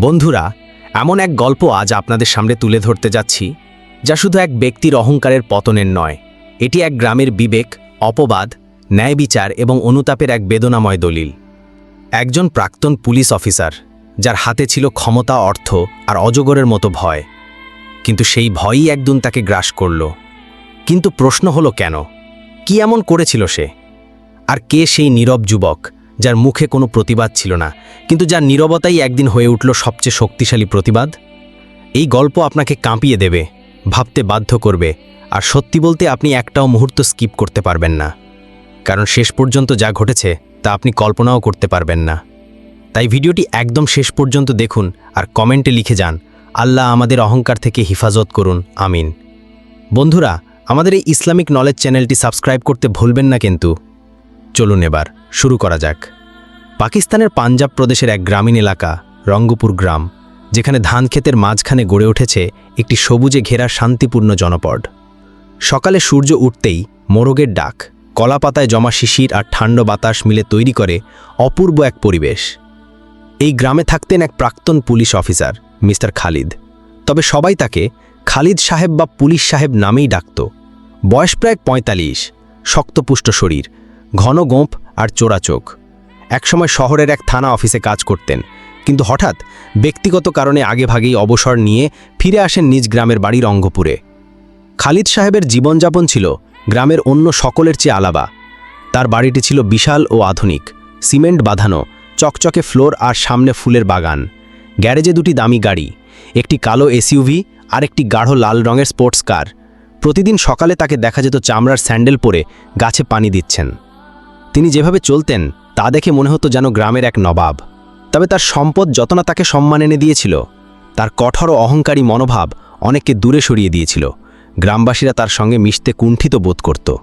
বন্ধুরা, এমন এক গল্প আজ আপনাদের সামনে তুলে ধরতে যাচ্ছি, যা শুধু এক ব্যক্তির অহংকারের পতনের নয়, এটি এক গ্রামের বিবেক, অপবাদ, ন্যায় বিচার এবং অনুতাপের এক বেদনাময় দলিল। একজন প্রাক্তন পুলিশ অফিসার, যার হাতে ছিল ক্ষমতা, অর্থ আর অজগরের মতো ভয়। কিন্তু সেই ভয়ই একদিন তাকে গ্রাস করল। কিন্তু প্রশ্ন হলো কেন? কি এমন করেছিল সে? আর কে সেই নীরব যুবক? যার মুখে কোনো প্রতিবাদ ছিল না, কিন্তু যার নীরবতাই একদিন হয়ে উঠল সবচেয়ে শক্তিশালী প্রতিবাদ? এই গল্প আপনাকে কাঁপিয়ে দেবে, ভাবতে বাধ্য করবে, আর সত্যি বলতে আপনি একটাও মুহূর্ত স্কিপ করতে পারবেন না। কারণ শেষ পর্যন্ত যা ঘটেছে, তা আপনি কল্পনাও করতে পারবেন না। তাই ভিডিওটি একদম শেষ পর্যন্ত দেখুন আর কমেন্টে লিখে যান, আল্লাহ আমাদের অহংকার থেকে হিফাজত করুন, আমিন। বন্ধুরা, আমাদের এই ইসলামিক নলেজ চ্যানেলটি সাবস্ক্রাইব করতে ভুলবেন না কিন্তু। চলুন এবার, শুরু করা যাক। পাকিস্তানের পাঞ্জাব প্রদেশের এক গ্রামীণ এলাকা, রঙ্গপুর গ্রাম, যেখানে ধান ক্ষেতের মাঝখানে গড়ে উঠেছে একটি সবুজে ঘেরা শান্তিপূর্ণ জনপদ। সকালে সূর্য উঠতেই মোরগের ডাক, কলাপাতায় জমা শিশির আর ঠান্ডা বাতাস মিলে তৈরি করে অপূর্ব এক পরিবেশ। এই গ্রামে থাকতেন এক প্রাক্তন পুলিশ অফিসার, মিস্টার খালিদ। তবে সবাই তাকে খালিদ সাহেব বা পুলিশ সাহেব নামেই ডাকত। বয়স প্রায় পঁয়তাল্লিশ, শক্তপুষ্ট শরীর ঘন গোঁপ আর চোরা চোখ। একসময় শহরের এক থানা অফিসে কাজ করতেন, কিন্তু হঠাৎ ব্যক্তিগত কারণে আগেভাগেই অবসর নিয়ে ফিরে আসেন নিজ গ্রামের বাড়ি রঙ্গপুরে। খালিদ সাহেবের জীবনযাপন ছিল গ্রামের অন্য সকলের চেয়ে আলাবা তার বাড়িটি ছিল বিশাল ও আধুনিক, সিমেন্ট বাঁধানো, চকচকে ফ্লোর আর সামনে ফুলের বাগান। গ্যারেজে দুটি দামি গাড়ি, একটি কালো এসইউভি আর একটি গাঢ় লাল রঙের স্পোর্টস কার। প্রতিদিন সকালে তাকে দেখা যেত চামড়ার স্যান্ডেল পরে গাছে পানি দিচ্ছেন। তিনি যেভাবে চলতেন, তা দেখে মনে হতো যেন গ্রামের এক নবাব। তবে তার সম্পদ যত না তাকে সম্মান এনে দিয়েছিল, তার কঠোর অহংকারী মনোভাব অনেককে দূরে সরিয়ে দিয়েছিল। গ্রামবাসীরা তার সঙ্গে মিশতে কুণ্ঠিত বোধ করত।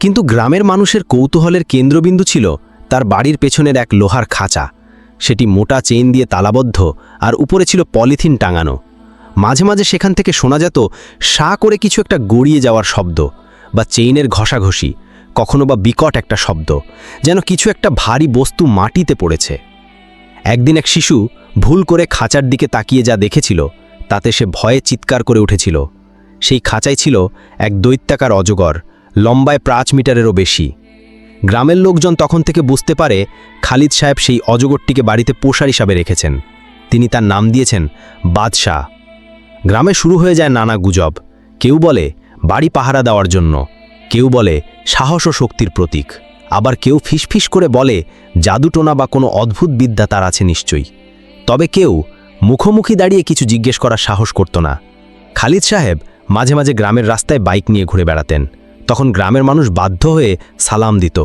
কিন্তু গ্রামের মানুষের কৌতূহলের কেন্দ্রবিন্দু ছিল তার বাড়ির পেছনের এক লোহার খাঁচা। সেটি মোটা চেইন দিয়ে তালাবদ্ধ আর উপরে ছিল পলিথিন টাঙানো। মাঝে মাঝে সেখান থেকে শোনা যেত, সা করে কিছু একটা গড়িয়ে যাওয়ার শব্দ বা চেইনের ঘষাঘষি। কখনো বা বিকট একটা শব্দ, যেন কিছু একটা ভারী বস্তু মাটিতে পড়েছে। একদিন এক শিশু ভুল করে খাঁচার দিকে তাকিয়ে যা দেখেছিল, তাতে সে ভয়ে চিৎকার করে উঠেছিল। সেই খাঁচায় ছিল এক দৈত্যাকার অজগর, লম্বায় পাঁচ মিটারেরও বেশি। গ্রামের লোকজন তখন থেকে বুঝতে পারে খালিদ সাহেব সেই অজগরটিকে বাড়িতে পোষার হিসাবে রেখেছেন। তিনি তার নাম দিয়েছেন বাদশাহ। গ্রামে শুরু হয়ে যায় নানা গুজব। কেউ বলে, বাড়ি পাহারা দেওয়ার জন্য। কেউ বলে সাহস ও শক্তির প্রতীক। আবার কেউ ফিসফিস করে বলে জাদুটোনা বা কোনো অদ্ভুত বিদ্যা তার আছে নিশ্চয়ই। তবে কেউ মুখোমুখি দাঁড়িয়ে কিছু জিজ্ঞেস করার সাহস করত না। খালিদ সাহেব মাঝে মাঝে গ্রামের রাস্তায় বাইক নিয়ে ঘুরে বেড়াতেন। তখন গ্রামের মানুষ বাধ্য হয়ে সালাম দিত।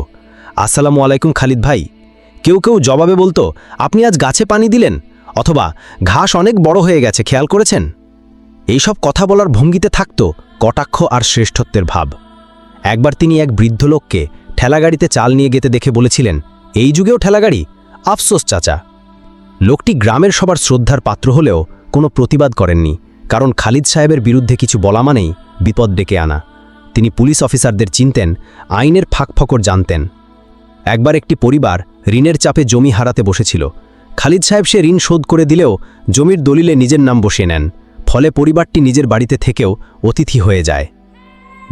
আসসালামু আলাইকুম খালিদ ভাই। কেউ কেউ জবাবে বলতো, আপনি আজ গাছে পানি দিলেন? অথবা ঘাস অনেক বড় হয়ে গেছে, খেয়াল করেছেন? এইসব কথা বলার ভঙ্গিতে থাকত কটাক্ষ আর শ্রেষ্ঠত্বের ভাব। একবার তিনি এক বৃদ্ধ লোককে ঠেলাগাড়িতে চাল নিয়ে গেতে দেখে বলেছিলেন, এই যুগেও ঠেলাগাড়ি? আফসোস, চাচা। লোকটি গ্রামের সবার শ্রদ্ধার পাত্র হলেও কোনো প্রতিবাদ করেননি, কারণ খালিদ সাহেবের বিরুদ্ধে কিছু বলা মানেই বিপদ ডেকে আনা। তিনি পুলিশ অফিসারদের চিনতেন, আইনের ফাঁকফকর জানতেন। একবার একটি পরিবার ঋণের চাপে জমি হারাতে বসেছিল। খালিদ সাহেব সে ঋণ শোধ করে দিলেও জমির দলিলে নিজের নাম বসিয়ে নেন, ফলে পরিবারটি নিজের বাড়িতে থেকেও অতিথি হয়ে যায়।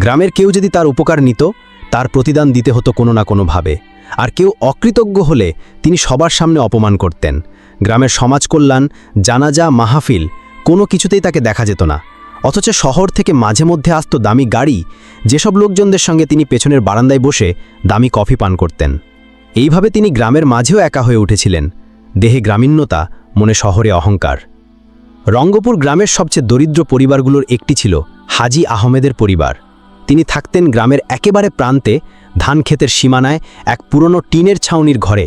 গ্রামের কেউ যদি তার উপকার নিত, তার প্রতিদান দিতে হতো কোনো না কোনোভাবে। আর কেউ অকৃতজ্ঞ হলে তিনি সবার সামনে অপমান করতেন। গ্রামের সমাজ কল্যাণ জানাজা, মাহফিল কোনো কিছুতেই তাকে দেখা যেত না। অথচ শহর থেকে মাঝে মধ্যে আসত দামি গাড়ি, যেসব লোকজনদের সঙ্গে তিনি পেছনের বারান্দায় বসে দামি কফি পান করতেন। এইভাবে তিনি গ্রামের মাঝেও একা হয়ে উঠেছিলেন। দেহে গ্রামীণ্যতা মনে শহরে অহংকার। রঙ্গপুর গ্রামের সবচেয়ে দরিদ্র পরিবারগুলোর একটি ছিল হাজি আহমেদের পরিবার। তিনি থাকতেন গ্রামের একেবারে প্রান্তে, ধান ক্ষেতের সীমানায় এক পুরনো টিনের ছাউনির ঘরে।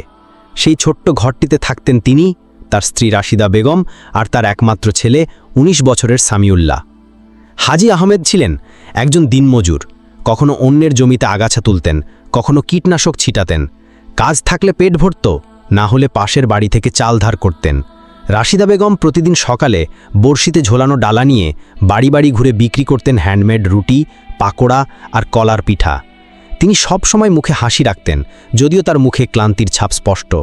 সেই ছোট্ট ঘরটিতে থাকতেন তিনি, তার স্ত্রী রাশিদা বেগম আর তার একমাত্র ছেলে ১৯ বছরের সামিউল্লাহ। হাজি আহমেদ ছিলেন একজন দিনমজুর, কখনো অন্যের জমিতে আগাছা তুলতেন, কখনো কীটনাশক ছিটাতেন। কাজ থাকলে পেট ভরত, না হলে পাশের বাড়ি থেকে চাল ধার করতেন। রাশিদা বেগম প্রতিদিন সকালে বড়শিতে ঝোলানো ডালা নিয়ে বাড়ি বাড়ি ঘুরে বিক্রি করতেন হ্যান্ডমেড রুটি, পাকোড়া আর কলার পিঠা। তিনি সব সময় মুখে হাসি রাখতেন, যদিও তার মুখে ক্লান্তির ছাপ স্পষ্ট।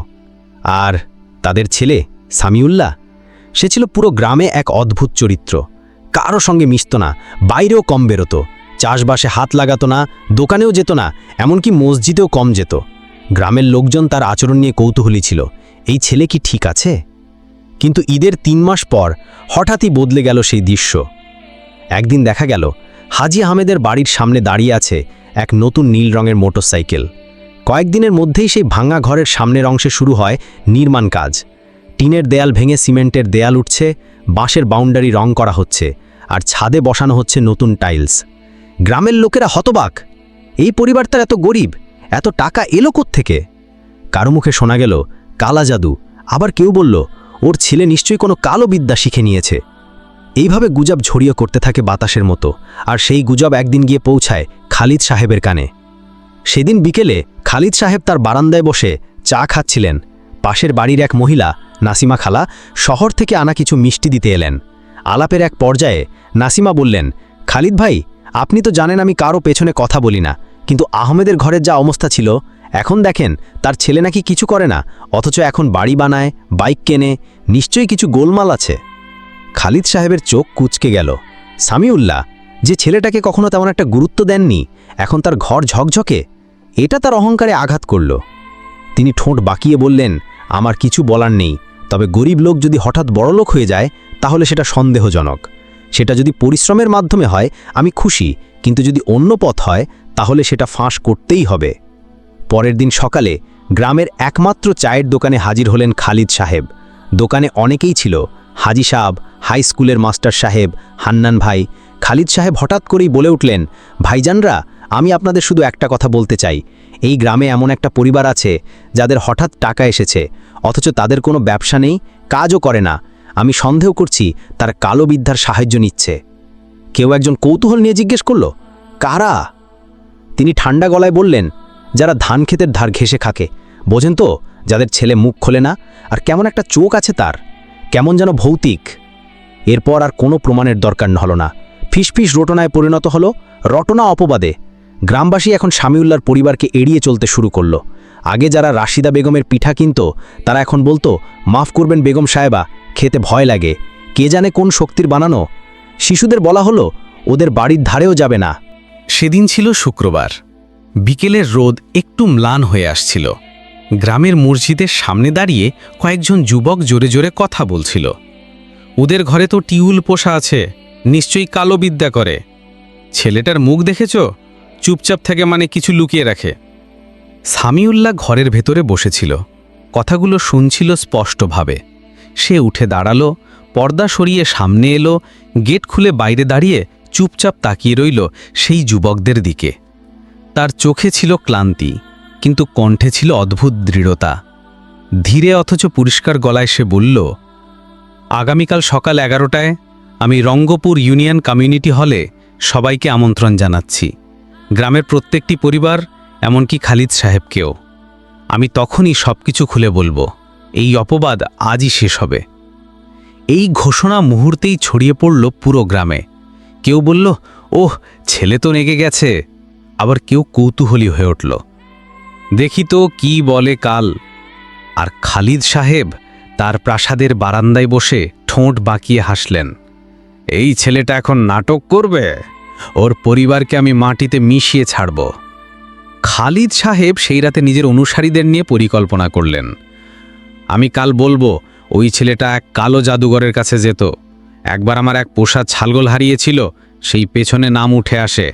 আর তাদের ছেলে সামিউল্লাহ? সে ছিল পুরো গ্রামে এক অদ্ভুত চরিত্র। কারও সঙ্গে মিশত না, বাইরেও কম বেরোতো। চাষবাসে হাত লাগাতো না, দোকানেও যেত না, এমনকি মসজিদেও কম যেত। গ্রামের লোকজন তার আচরণ নিয়ে কৌতূহলী ছিল। এই ছেলে কি ঠিক আছে? কিন্তু ঈদের তিন মাস পর হঠাৎই বদলে গেল সেই দৃশ্য। একদিন দেখা গেল, হাজি আহমেদের বাড়ির সামনে দাঁড়িয়ে আছে এক নতুন নীল রঙের মোটরসাইকেল। কয়েকদিনের মধ্যেই সেই ভাঙা ঘরের সামনের অংশে শুরু হয় নির্মাণ কাজ। টিনের দেয়াল ভেঙে সিমেন্টের দেয়াল উঠছে, বাঁশের বাউন্ডারি রং করা হচ্ছে, আর ছাদে বসানো হচ্ছে নতুন টাইলস। গ্রামের লোকেরা হতবাক, এই পরিবারটার এত গরিব, এত টাকা এলো থেকে কারও মুখে শোনা গেল, কালা জাদু। আবার কেউ বলল ওর ছেলে নিশ্চয়ই কোনো কালো বিদ্যা শিখে নিয়েছে। এইভাবে গুজব ছড়িয়ে করতে থাকে বাতাসের মতো, আর সেই গুজব একদিন গিয়ে পৌঁছায় খালিদ সাহেবের কানে। সেদিন বিকেলে খালিদ সাহেব তার বারান্দায় বসে চা খাচ্ছিলেন। পাশের বাড়ির এক মহিলা, নাসিমা খালা, শহর থেকে আনা কিছু মিষ্টি দিতে এলেন। আলাপের এক পর্যায়ে নাসিমা বললেন, খালিদ ভাই, আপনি তো জানেন আমি কারও পেছনে কথা বলি না, কিন্তু আহমেদের ঘরের যা অবস্থা ছিল এখন দেখেন, তার ছেলে নাকি কিছু করে না, অথচ এখন বাড়ি বানায়, বাইক কেনে, নিশ্চয়ই কিছু গোলমাল আছে। খালিদ সাহেবের চোখ কুচকে গেল। সামিউল্লাহ, যে ছেলেটাকে কখনো তেমন একটা গুরুত্ব দেননি, এখন তার ঘর ঝকঝকে, এটা তার অহংকারে আঘাত করল। তিনি ঠোঁট বাকিয়ে বললেন, আমার কিছু বলার নেই, তবে গরিব লোক যদি হঠাৎ বড়লোক হয়ে যায়, তাহলে সেটা সন্দেহজনক। সেটা যদি পরিশ্রমের মাধ্যমে হয়, আমি খুশি, কিন্তু যদি অন্য পথ হয়, তাহলে সেটা ফাঁস করতেই হবে। পরের দিন সকালে গ্রামের একমাত্র চায়ের দোকানে হাজির হলেন খালিদ সাহেব। দোকানে অনেকেই ছিল, হাজি সাহেব, হাই স্কুলের মাস্টার সাহেব, হান্নান ভাই। খালিদ সাহেব হঠাৎ করেই বলে উঠলেন, ভাইজানরা, আমি আপনাদের শুধু একটা কথা বলতে চাই। এই গ্রামে এমন একটা পরিবার আছে যাদের হঠাৎ টাকা এসেছে, অথচ তাদের কোনো ব্যবসা নেই, কাজও করে না। আমি সন্দেহ করছি তার কালো বিদ্যার সাহায্য নিচ্ছে। কেউ একজন কৌতূহল নিয়ে জিজ্ঞেস করল, কারা? তিনি ঠান্ডা গলায় বললেন যারা ধান ক্ষেতের ধার ঘেসে খাকে। বোঝেন তো, যাদের ছেলে মুখ খোলে না, আর কেমন একটা চোখ আছে তার, কেমন যেন ভৌতিক। এরপর আর কোনো প্রমাণের দরকার হল না। ফিসফিস রটনায় পরিণত হলো রটনা অপবাদে। গ্রামবাসী এখন শামিউল্লার পরিবারকে এড়িয়ে চলতে শুরু করল। আগে যারা রাশিদা বেগমের পিঠা কিনত, তারা এখন বলতো, মাফ করবেন বেগম সাহেবা, খেতে ভয় লাগে। কে জানে কোন শক্তির বানানো? শিশুদের বলা হলো, ওদের বাড়ির ধারেও যাবে না। সেদিন ছিল শুক্রবার। বিকেলের রোদ একটু ম্লান হয়ে আসছিল। গ্রামের মসজিদের সামনে দাঁড়িয়ে কয়েকজন যুবক জোরে জোরে কথা বলছিল। ওদের ঘরে তো টিউল পোষা আছে, নিশ্চয়ই কালো বিদ্যা করে। ছেলেটার মুখ দেখেছ? চুপচাপ থেকে মানে কিছু লুকিয়ে রাখে। সামিউল্লাহ ঘরের ভেতরে বসেছিল। কথাগুলো শুনছিল স্পষ্টভাবে। সে উঠে দাঁড়াল, পর্দা সরিয়ে সামনে এলো, গেট খুলে বাইরে দাঁড়িয়ে চুপচাপ তাকিয়ে রইল সেই যুবকদের দিকে। তার চোখে ছিল ক্লান্তি, কিন্তু কণ্ঠে ছিল অদ্ভুত দৃঢ়তা। ধীরে অথচ পরিষ্কার গলায় সে বলল, আগামীকাল সকাল এগারোটায় আমি রঙ্গপুর ইউনিয়ন কমিউনিটি হলে সবাইকে আমন্ত্রণ জানাচ্ছি। গ্রামের প্রত্যেকটি পরিবার, এমনকি খালিদ সাহেবকেও। আমি তখনই সব কিছু খুলে বলব, এই অপবাদ আজই শেষ হবে। এই ঘোষণা মুহূর্তেই ছড়িয়ে পড়ল পুরো গ্রামে। কেউ বলল, ওহ, ছেলে তো নেগে গেছে। আবার কেউ কৌতূহলী হয়ে উঠল। দেখি তো কি বলে কাল। আর খালিদ সাহেব তার প্রাসাদের বারান্দায় বসে ঠোঁট বাঁকিয়ে হাসলেন। এই ছেলেটা এখন নাটক করবে? ওর পরিবারকে আমি মাটিতে মিশিয়ে ছাড়ব। খালিদ সাহেব সেই রাতে নিজের অনুসারীদের নিয়ে পরিকল্পনা করলেন। আমি কাল বলব, ওই ছেলেটা এক কালো জাদুঘরের কাছে যেত। একবার আমার এক পোষা ছালগোল হারিয়েছিল, সেই পেছনে নাম উঠে আসে।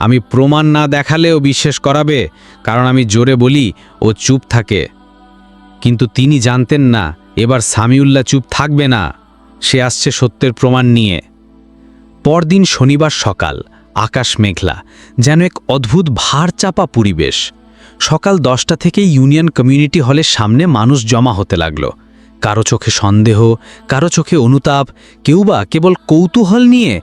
আমি প্রমাণ না দেখালেও বিশ্বাস করাবে, কারণ আমি জোরে বলি, ও চুপ থাকে। কিন্তু তিনি জানতেন না, এবার সামিউল্লাহ চুপ থাকবে না। সে আসছে সত্যের প্রমাণ নিয়ে। পরদিন শনিবার সকাল, আকাশ মেঘলা, যেন এক অদ্ভুত ভার চাপা পরিবেশ। সকাল দশটা থেকে ইউনিয়ন কমিউনিটি হলের সামনে মানুষ জমা হতে লাগল। কারও চোখে সন্দেহ, কারও চোখে অনুতাপ, কেউ বা কেবল কৌতূহল নিয়ে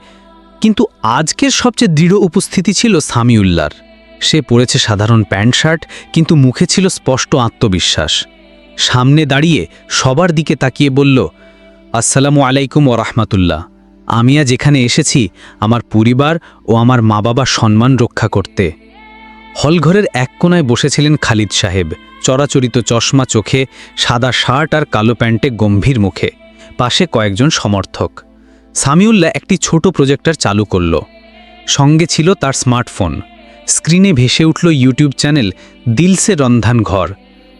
কিন্তু আজকের সবচেয়ে দৃঢ় উপস্থিতি ছিল সামিউল্লার। সে পরেছে সাধারণ প্যান্ট শার্ট, কিন্তু মুখে ছিল স্পষ্ট আত্মবিশ্বাস। সামনে দাঁড়িয়ে সবার দিকে তাকিয়ে বলল, আসসালামু আলাইকুম ও রাহমাতুল্লাহ। আমি আজ এখানে এসেছি আমার পরিবার ও আমার মা বাবার সম্মান রক্ষা করতে। হলঘরের এক কোনায় বসেছিলেন খালিদ সাহেব, চরাচরিত চশমা চোখে, সাদা শার্ট আর কালো প্যান্টে গম্ভীর মুখে, পাশে কয়েকজন সমর্থক। সামিউল্লাহ একটি ছোট প্রজেক্টর চালু করল। সঙ্গে ছিল তার স্মার্টফোন। স্ক্রিনে ভেসে উঠল ইউটিউব চ্যানেল দিলসে রন্ধন ঘর।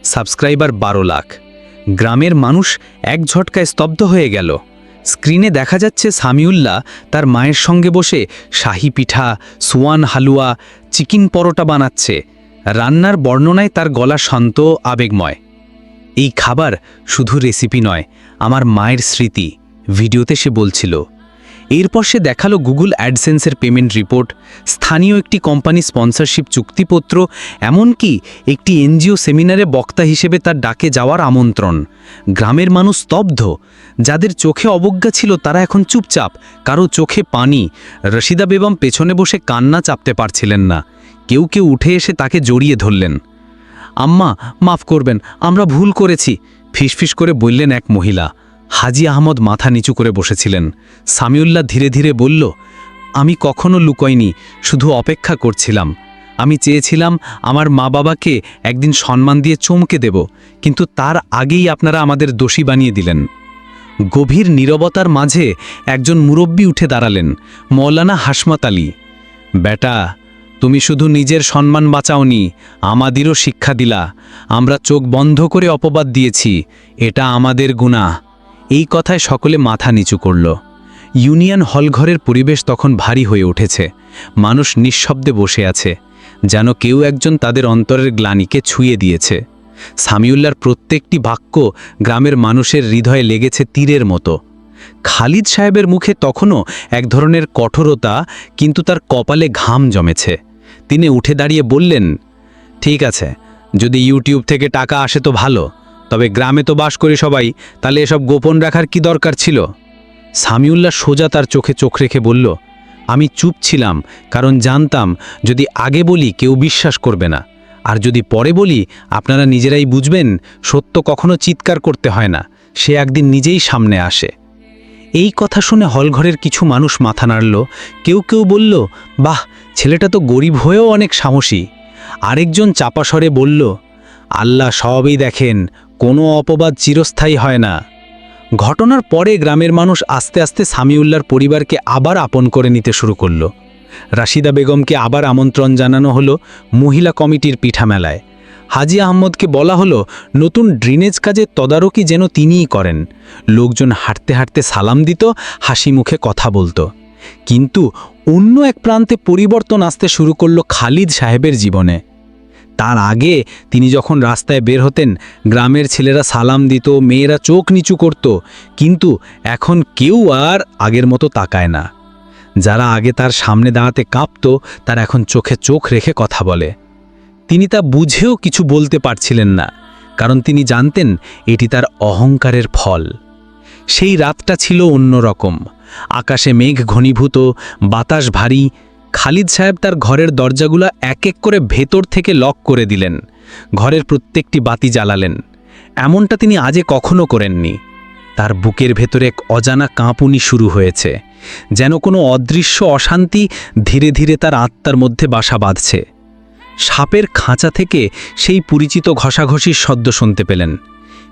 সাবস্ক্রাইবার বারো লাখ। গ্রামের মানুষ এক ঝটকায় স্তব্ধ হয়ে গেল। স্ক্রিনে দেখা যাচ্ছে সামিউল্লাহ তার মায়ের সঙ্গে বসে শাহি পিঠা, সুয়ান হালুয়া, চিকেন পরোটা বানাচ্ছে। রান্নার বর্ণনায় তার গলা শান্ত, আবেগময়। এই খাবার শুধু রেসিপি নয়, আমার মায়ের স্মৃতি। ভিডিওতে সে বলছিল, এরপর সে দেখাল গুগল অ্যাডসেন্সের পেমেন্ট রিপোর্ট, স্থানীয় একটি কোম্পানি স্পন্সরশিপ চুক্তিপত্র, এমনকি একটি এনজিও সেমিনারে বক্তা হিসেবে তার ডাকে যাওয়ার আমন্ত্রণ। গ্রামের মানুষ স্তব্ধ, যাদের চোখে অবজ্ঞা ছিল তারা এখন চুপচাপ, কারও চোখে পানি। রশিদা বেগম পেছনে বসে কান্না চাপতে পারছিলেন না। কেউ কেউ উঠে এসে তাকে জড়িয়ে ধরলেন। আম্মা, মাফ করবেন, আমরা ভুল করেছি, ফিসফিস করে বললেন এক মহিলা। হাজি আহমদ মাথা নিচু করে বসেছিলেন। সামিউল্লাহ ধীরে ধীরে বলল, আমি কখনো লুকোইনি শুধু অপেক্ষা করছিলাম। আমি চেয়েছিলাম আমার মা বাবাকে একদিন সম্মান দিয়ে চমকে দেব, কিন্তু তার আগেই আপনারা আমাদের দোষী বানিয়ে দিলেন। গভীর নীরবতার মাঝে একজন মুরব্বী উঠে দাঁড়ালেন, মৌলানা হাসমত আলী। বেটা, তুমি শুধু নিজের সম্মান বাঁচাওনি, আমাদেরও শিক্ষা দিলা। আমরা চোখ বন্ধ করে অপবাদ দিয়েছি, এটা আমাদের গুণা এই কথায় সকলে মাথা নিচু করল। ইউনিয়ন হলঘরের পরিবেশ তখন ভারী হয়ে উঠেছে। মানুষ নিঃশব্দে বসে আছে, যেন কেউ একজন তাদের অন্তরের গ্লানিকে ছুঁয়ে দিয়েছে। সামিউল্লার প্রত্যেকটি বাক্য গ্রামের মানুষের হৃদয়ে লেগেছে তীরের মতো। খালিদ সাহেবের মুখে তখনও এক ধরনের কঠোরতা, কিন্তু তার কপালে ঘাম জমেছে। তিনি উঠে দাঁড়িয়ে বললেন, ঠিক আছে, যদি ইউটিউব থেকে টাকা আসে তো ভালো। তবে গ্রামে তো বাস করি সবাই, তাহলে এসব গোপন রাখার কি দরকার ছিল? সামিউল্লাহ সোজা তার চোখে চোখ রেখে বলল, আমি চুপ ছিলাম, কারণ জানতাম যদি আগে বলি কেউ বিশ্বাস করবে না। আর যদি পরে বলি, আপনারা নিজেরাই বুঝবেন, সত্য কখনো চিৎকার করতে হয় না, সে একদিন নিজেই সামনে আসে। এই কথা শুনে হলঘরের কিছু মানুষ মাথা নাড়ল, কেউ কেউ বলল, বাহ, ছেলেটা তো গরিব হয়েও অনেক সাহসী। আরেকজন চাপাস্বরে বলল, আল্লাহ সবই দেখেন কোনো অপবাদ চিরস্থায়ী হয় না। ঘটনার পরে গ্রামের মানুষ আস্তে আস্তে সামিউল্লার পরিবারকে আবার আপন করে নিতে শুরু করল। রাশিদা বেগমকে আবার আমন্ত্রণ জানানো হলো মহিলা কমিটির পিঠা মেলায় হাজি আহমদকে বলা হলো, নতুন ড্রেনেজ কাজের তদারকি যেন তিনিই করেন। লোকজন হাঁটতে হাঁটতে সালাম দিত, হাসি মুখে কথা বলতো। কিন্তু অন্য এক প্রান্তে পরিবর্তন আসতে শুরু করল খালিদ সাহেবের জীবনে। তার আগে তিনি যখন রাস্তায় বের হতেন, গ্রামের ছেলেরা সালাম দিত, মেয়েরা চোখ নিচু করত, কিন্তু এখন কেউ আর আগের মতো তাকায় না। যারা আগে তার সামনে দাঁড়াতে কাঁপত, তার এখন চোখে চোখ রেখে কথা বলে। তিনি তা বুঝেও কিছু বলতে পারছিলেন না, কারণ তিনি জানতেন এটি তার অহংকারের ফল। সেই রাতটা ছিল অন্যরকম। আকাশে মেঘ ঘনীভূত, বাতাস ভারী খালিদ সাহেব তার ঘরের দরজাগুলো এক এক করে ভেতর থেকে লক করে দিলেন। ঘরের প্রত্যেকটি বাতি জ্বালালেন। এমনটা তিনি আজে কখনো করেননি। তার বুকের ভেতরে এক অজানা কাঁপুনি শুরু হয়েছে, যেন কোনো অদৃশ্য অশান্তি ধীরে ধীরে তার আত্মার মধ্যে বাসা বাঁধছে। সাপের খাঁচা থেকে সেই পরিচিত ঘষাঘষির শব্দ শুনতে পেলেন।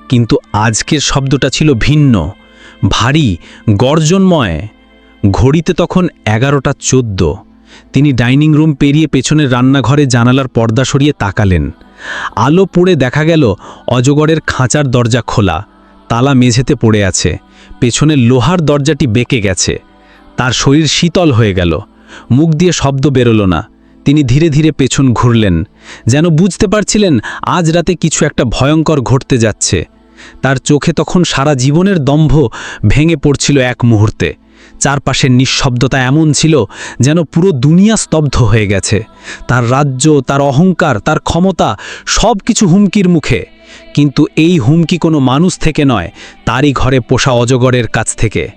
কিন্তু আজকের শব্দটা ছিল ভিন্ন, ভারী, গর্জনময়। ঘড়িতে তখন এগারোটা চোদ্দ। তিনি ডাইনিং রুম পেরিয়ে পেছনের রান্নাঘরে জানালার পর্দা সরিয়ে তাকালেন। আলো পুড়ে দেখা গেল অজগরের খাঁচার দরজা খোলা। তালা মেঝেতে পড়ে আছে। পেছনের লোহার দরজাটি বেঁকে গেছে। তার শরীর শীতল হয়ে গেল। মুখ দিয়ে শব্দ বেরোলো না। তিনি ধীরে ধীরে পেছন ঘুরলেন। যেন বুঝতে পারছিলেন আজ রাতে কিছু একটা ভয়ঙ্কর ঘটতে যাচ্ছে। তার চোখে তখন সারা জীবনের দম্ভ ভেঙে পড়ছিল এক মুহূর্তে। চারপাশের নিঃশব্দতা এমন ছিল যেন পুরো দুনিয়া স্তব্ধ হয়ে গেছে। তার রাজ্য, তার অহংকার, তার ক্ষমতা সব কিছু হুমকির মুখে। কিন্তু এই হুমকি কোনো মানুষ থেকে নয়, তারই ঘরে পোষা অজগরের কাছ থেকে।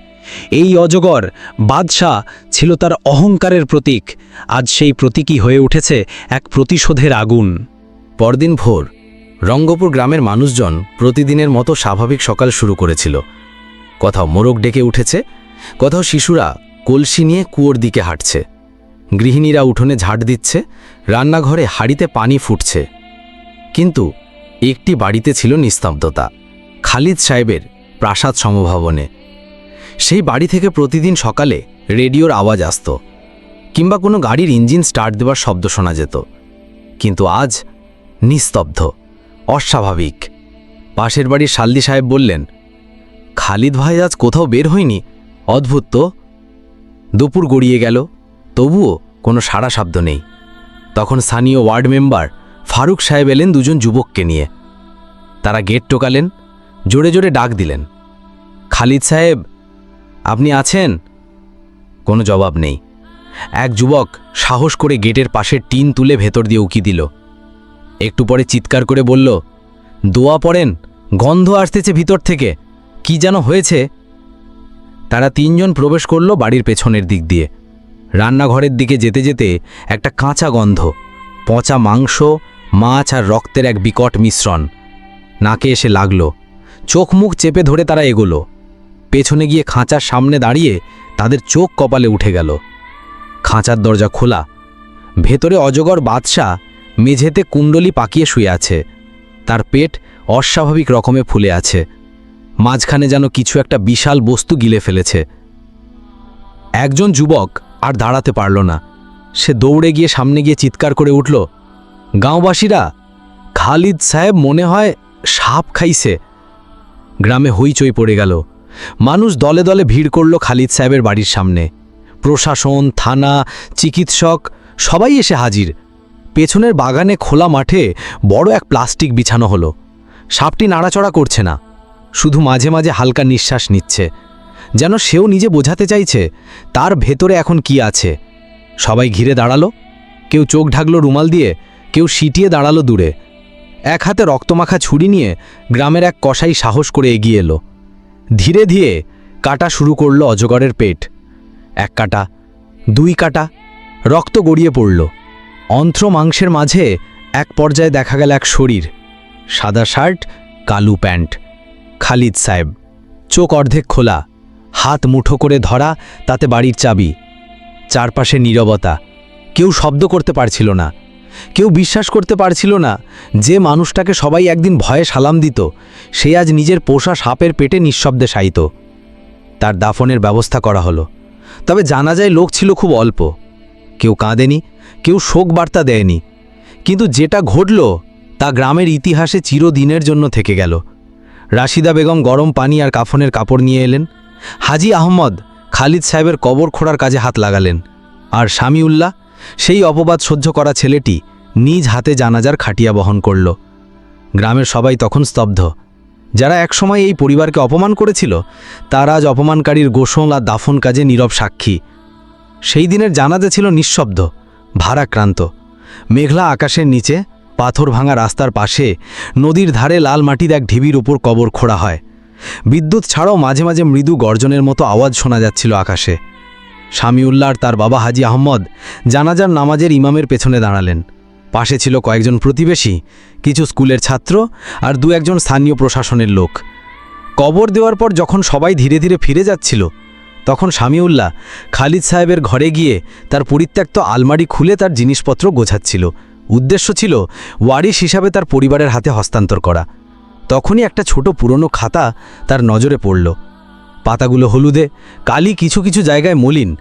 এই অজগর বাদশাহ ছিল তার অহংকারের প্রতীক। আজ সেই প্রতীকই হয়ে উঠেছে এক প্রতিশোধের আগুন। পরদিন ভোর, রঙ্গপুর গ্রামের মানুষজন প্রতিদিনের মতো স্বাভাবিক সকাল শুরু করেছিল। কোথাও মোরগ ডেকে উঠেছে কোথাও শিশুরা কলসি নিয়ে কুয়োর দিকে হাঁটছে। গৃহিণীরা উঠোনে ঝাড় দিচ্ছে, রান্নাঘরে হাড়িতে পানি ফুটছে। কিন্তু একটি বাড়িতে ছিল নিস্তব্ধতা, খালিদ সাহেবের প্রাসাদ সমভাবনে। সেই বাড়ি থেকে প্রতিদিন সকালে রেডিওর আওয়াজ আসত, কিংবা কোনো গাড়ির ইঞ্জিন স্টার্ট দেওয়ার শব্দ শোনা যেত। কিন্তু আজ নিস্তব্ধ, অস্বাভাবিক। পাশের বাড়ির শাল্দি সাহেব বললেন, খালিদ ভাই আজ কোথাও বের হয়নি? অদ্ভুত তো। দুপুর গড়িয়ে গেল, তবুও কোনো সাড়া শব্দ নেই। তখন স্থানীয় ওয়ার্ড মেম্বার ফারুক সাহেব এলেন দুজন যুবককে নিয়ে। তারা গেট টোকালেন, জোরে জোরে ডাক দিলেন। খালিদ সাহেব, আপনি আছেন? কোনো জবাব নেই। এক যুবক সাহস করে গেটের পাশের টিন তুলে ভেতর দিয়ে উকি দিল। একটু পরে চিৎকার করে বলল, দোয়া পড়েন, গন্ধ আসতেছে ভিতর থেকে। কি যেন হয়েছে? তারা তিনজন প্রবেশ করল বাড়ির পেছনের দিক দিয়ে। রান্নাঘরের দিকে যেতে যেতে একটা কাঁচা গন্ধ, পচা মাংস, মাছ আর রক্তের এক বিকট মিশ্রণ। নাকে এসে লাগল, চোখ মুখ চেপে ধরে তারা এগোলো। পেছনে গিয়ে খাঁচার সামনে দাঁড়িয়ে তাদের চোখ কপালে উঠে গেল। খাঁচার দরজা খোলা, ভেতরে অজগর বাদশাহ মেঝেতে কুণ্ডলি পাকিয়ে শুয়ে আছে। তার পেট অস্বাভাবিক রকমে ফুলে আছে। মাঝখানে যেন কিছু একটা বিশাল বস্তু গিলে ফেলেছে। একজন যুবক আর দাঁড়াতে পারল না। সে দৌড়ে গিয়ে সামনে গিয়ে চিৎকার করে উঠল, গাঁওবাসীরা, খালিদ সাহেব মনে হয় সাপ খাইছে। গ্রামে হইচই পড়ে গেল। মানুষ দলে দলে ভিড় করল খালিদ সাহেবের বাড়ির সামনে। প্রশাসন, থানা, চিকিৎসক, সবাই এসে হাজির। পেছনের বাগানে খোলা মাঠে বড় এক প্লাস্টিক বিছানো হলো। সাপটি নাড়াচড়া করছে না। শুধু মাঝে মাঝে হালকা নিঃশ্বাস নিচ্ছে। যেন সেও নিজে বোঝাতে চাইছে, তার ভেতরে এখন কি আছে? সবাই ঘিরে দাঁড়াল। কেউ চোখ ঢাকলো রুমাল দিয়ে, কেউ সিটিয়ে দাঁড়াল দূরে। এক হাতে রক্তমাখা ছুরি নিয়ে গ্রামের এক কসাই সাহস করে এগিয়ে এলো। ধীরে ধীরে কাটা শুরু করল অজগরের পেট। এক কাটা, দুই কাটা, রক্ত গড়িয়ে পড়ল। অন্ত্র মাংসের মাঝে এক পর্যায়ে দেখা গেল এক শরীর, সাদা শার্ট, কালু প্যান্ট। খালিদ সাহেব। চোখ অর্ধেক খোলা, হাত মুঠো করে ধরা, তাতে বাড়ির চাবি। চারপাশে নীরবতা। কেউ শব্দ করতে পারছিল না। কেউ বিশ্বাস করতে পারছিল না যে মানুষটাকে সবাই একদিন ভয়ে সালাম দিত। সে আজ নিজের পোষা সাপের পেটে নিঃশব্দে শায়িত। তার দাফনের ব্যবস্থা করা হলো। তবে জানা যায় লোক ছিল খুব অল্প। কেউ কাঁদেনি, কেউ শোক বার্তা দেয়নি। কিন্তু যেটা ঘটল, তা গ্রামের ইতিহাসে চিরদিনের জন্য থেকে গেল। রাশিদা বেগম গরম পানি আর কাফনের কাপড় নিয়ে এলেন। হাজি আহমদ খালিদ সাহেবের কবর খোঁড়ার কাজে হাত লাগালেন। আর শামিউল্লাহ সেই অপবাদ সহ্য করা ছেলেটি নিজ হাতে জানাজার খাটিয়া বহন করল। গ্রামের সবাই তখন স্তব্ধ। যারা একসময় এই পরিবারকে অপমান করেছিল, তারা আজ অপমানকারীর গোসল আর দাফন কাজে নীরব সাক্ষী। সেই দিনের জানাজা ছিল নিঃশব্দ, ভারাক্রান্ত। মেঘলা আকাশের নিচে পাথর ভাঙা রাস্তার পাশে নদীর ধারে লাল মাটির এক ঢিবির উপর কবর খোঁড়া হয়। বিদ্যুৎ ছাড়াও মাঝে মাঝে মৃদু গর্জনের মতো আওয়াজ শোনা যাচ্ছিল আকাশে। শামিউল্লাহ আর তার বাবা হাজি আহম্মদ জানাজার নামাজের ইমামের পেছনে দাঁড়ালেন। পাশে ছিল কয়েকজন প্রতিবেশী, কিছু স্কুলের ছাত্র আর দু একজন স্থানীয় প্রশাসনের লোক। কবর দেওয়ার পর যখন সবাই ধীরে ধীরে ফিরে যাচ্ছিল, তখন শামিউল্লাহ খালিদ সাহেবের ঘরে গিয়ে তার পরিত্যক্ত আলমারি খুলে তার জিনিসপত্র গোছাচ্ছিল। উদ্দেশ্য ছিল ওয়ারিশ হিসাবে তার পরিবারের হাতে হস্তান্তর করা। তখনই একটা ছোট পুরনো খাতা তার নজরে পড়ল। পাতাগুলো হলুদে, কালি কিছু কিছু জায়গায় মলিন।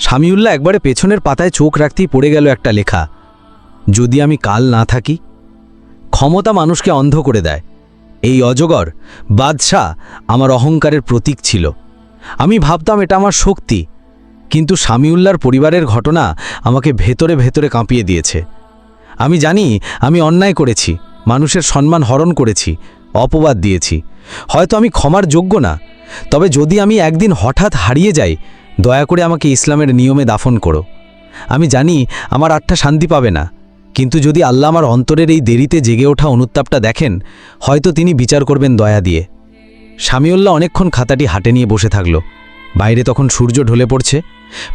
শামিউল্লাহ একবারে পেছনের পাতায় চোখ রাখতেই পড়ে গেল একটা লেখা। যদি আমি কাল না থাকি? ক্ষমতা মানুষকে অন্ধ করে দেয়। এই অজগর, বাদশাহ আমার অহংকারের প্রতীক ছিল। আমি ভাবতাম এটা আমার শক্তি। কিন্তু শামিউল্লার পরিবারের ঘটনা আমাকে ভেতরে ভেতরে কাঁপিয়ে দিয়েছে। আমি জানি, আমি অন্যায় করেছি, মানুষের সম্মান হরণ করেছি, অপবাদ দিয়েছি। হয়তো আমি ক্ষমার যোগ্য না, তবে যদি আমি একদিন হঠাৎ হারিয়ে যাই, দয়া করে আমাকে ইসলামের নিয়মে দাফন করো। আমি জানি, আমার আত্মা শান্তি পাবে না, কিন্তু যদি আল্লাহ আমার অন্তরের এই দেরিতে জেগে ওঠা অনুতাপটা দেখেন, হয়তো তিনি বিচার করবেন দয়া দিয়ে। শামিউল্লাহ অনেকক্ষণ খাতাটি হাটে নিয়ে বসে থাকল। বাইরে তখন সূর্য ঢলে পড়ছে,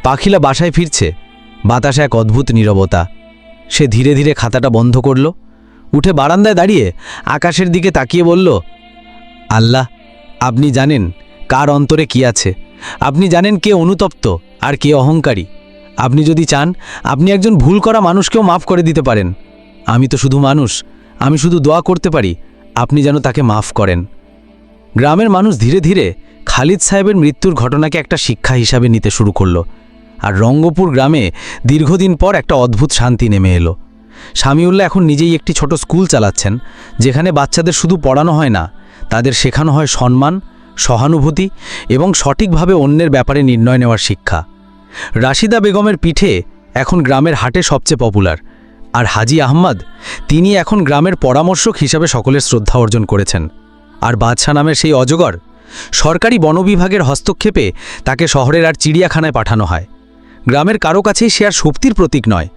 পাখিলা বাসায় ফিরছে, বাতাসে এক অদ্ভুত নীরবতা। সে ধীরে ধীরে খাতাটা বন্ধ করল, উঠে বারান্দায় দাঁড়িয়ে আকাশের দিকে তাকিয়ে বলল, আল্লাহ, আপনি জানেন কার অন্তরে কি আছে। আপনি জানেন কে অনুতপ্ত আর কে অহংকারী। আপনি যদি চান, আপনি একজন ভুল করা মানুষকেও মাফ করে দিতে পারেন। আমি তো শুধু মানুষ, আমি শুধু দোয়া করতে পারি, আপনি যেন তাকে মাফ করেন। গ্রামের মানুষ ধীরে ধীরে খালিদ সাহেবের মৃত্যুর ঘটনাকে একটা শিক্ষা হিসাবে নিতে শুরু করল। আর রঙ্গপুর গ্রামে দীর্ঘদিন পর একটা অদ্ভুত শান্তি নেমে এলো। শামিউল্লাহ এখন নিজেই একটি ছোট স্কুল চালাচ্ছেন, যেখানে বাচ্চাদের শুধু পড়ানো হয় না, তাদের শেখানো হয় সম্মান, সহানুভূতি এবং সঠিকভাবে অন্যের ব্যাপারে নির্ণয় নেওয়ার শিক্ষা। রাশিদা বেগমের পিঠে এখন গ্রামের হাটে সবচেয়ে পপুলার, আর হাজি আহমদ তিনি এখন গ্রামের পরামর্শক হিসাবে সকলের শ্রদ্ধা অর্জন করেছেন। আর বাদশাহ নামের সেই অজগর সরকারি বনবিভাগের হস্তক্ষেপে তাকে শহরের আর চিড়িয়াখানায় পাঠানো হয়। গ্রামের কারও কাছেই সে আর শক্তির প্রতীক নয়।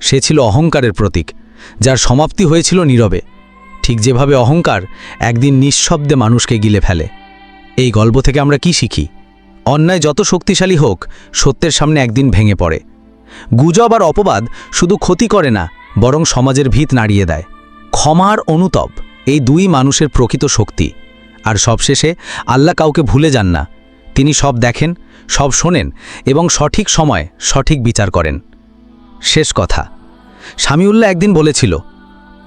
সে ছিল অহংকারের প্রতীক, যার সমাপ্তি হয়েছিল নীরবে। ঠিক যেভাবে অহংকার একদিন নিঃশব্দে মানুষকে গিলে ফেলে। এই গল্প থেকে আমরা কি শিখি? অন্যায় যত শক্তিশালী হোক, সত্যের সামনে একদিন ভেঙে পড়ে। গুজব আর অপবাদ শুধু ক্ষতি করে না, বরং সমাজের ভিত নাড়িয়ে দেয়। ক্ষমার অনুতপ, এই দুই মানুষের প্রকৃত শক্তি। আর সবশেষে আল্লাহ কাউকে ভুলে যান না তিনি সব দেখেন, সব শোনেন এবং সঠিক সময় সঠিক বিচার করেন। শেষ কথা স্বামীউল্লাহ একদিন বলেছিল,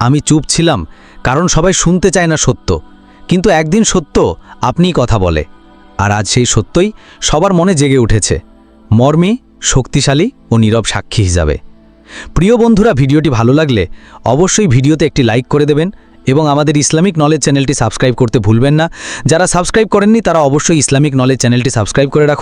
আমি চুপ ছিলাম, কারণ সবাই শুনতে চায় না সত্য। কিন্তু একদিন সত্য আপনিই কথা বলে, আর আজ সেই সত্যই সবার মনে জেগে উঠেছে। মর্মী, শক্তিশালী ও নীরব সাক্ষী হিসাবে। প্রিয় বন্ধুরা, ভিডিওটি ভালো লাগলে অবশ্যই ভিডিওতে একটি লাইক করে দেবেন এবং আমাদের ইসলামিক নলেজ চ্যানেলটি সাবস্ক্রাইব করতে ভুলবেন না। যারা সাবস্ক্রাইব করেননি, তারা অবশ্যই ইসলামিক নলেজ চ্যানেলটি সাবস্ক্রাইব করে রাখুন।